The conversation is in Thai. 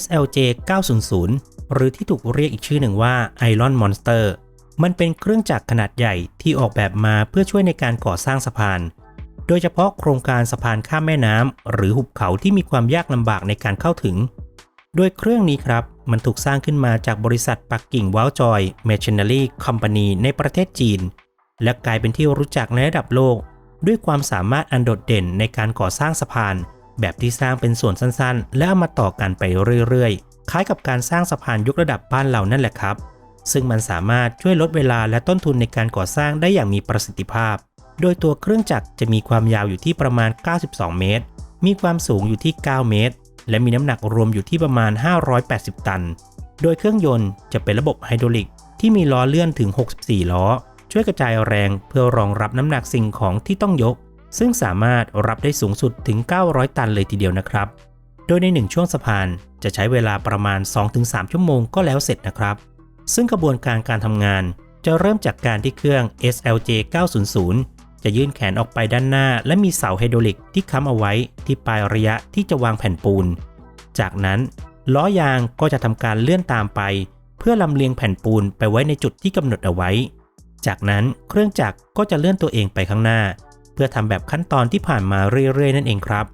SLJ 900 หรือที่ถูกเรียกอีกชื่อหนึ่งว่า Iron Monster มันเป็นเครื่องจักรขนาดใหญ่ที่ออกแบบมาเพื่อช่วยในการก่อสร้างสะพาน โดยเฉพาะโครงการสะพานข้ามแม่น้ำหรือหุบเขาที่มีความยากลำบากในการเข้าถึง โดยเครื่องนี้ครับ มันถูกสร้างขึ้นมาจากบริษัทปักกิ่งว้าวจอย Machinery Company ในประเทศจีน และกลายเป็นที่รู้จักในระดับโลก ด้วยความสามารถอันโดดเด่นในการก่อสร้างสะพาน แบบที่สร้างเป็นส่วนสั้นๆ และเอามาต่อกันไปเรื่อยๆ คล้ายกับการสร้างสะพานยกระดับบ้านเรานั่นแหละครับ ซึ่งมันสามารถช่วยลดเวลาและต้นทุนในการก่อสร้างได้อย่างมีประสิทธิภาพ โดยตัวเครื่องจักรจะมีความยาวอยู่ที่ประมาณ 92 เมตร มีความสูงอยู่ที่ 9 เมตร และมีน้ำหนักรวมอยู่ที่ประมาณ 580 ตัน โดยเครื่องยนต์จะเป็นระบบไฮดรอลิกที่มีล้อเลื่อนถึง 64 ล้อ ช่วยกระจายแรงเพื่อรองรับน้ำหนักสิ่งของที่ต้องยก ซึ่งสามารถรับได้สูงสุดถึง 900 ตันเลยทีเดียวนะครับ โดยในหนึ่งช่วงสะพานจะใช้เวลาประมาณ 2-3 ชั่วโมงก็แล้วเสร็จนะครับ ซึ่งกระบวนการการทำงานจะเริ่มจากการที่เครื่อง SLJ 900 จะยื่นแขนออกไปด้านหน้า และมีเสาไฮดรอลิกที่ค้ำเอาไว้ที่ปลายระยะที่จะวางแผ่นปูน จากนั้นล้อยางก็จะทำการเลื่อนตามไป เพื่อลำเลียงแผ่นปูนไปไว้ในจุดที่กำหนดเอาไว้ จากนั้นเครื่องจักรก็จะเลื่อนตัวเองไปข้างหน้า เพื่อทำแบบขั้นตอนที่ผ่านมาเรื่อยๆ นั่นเองครับ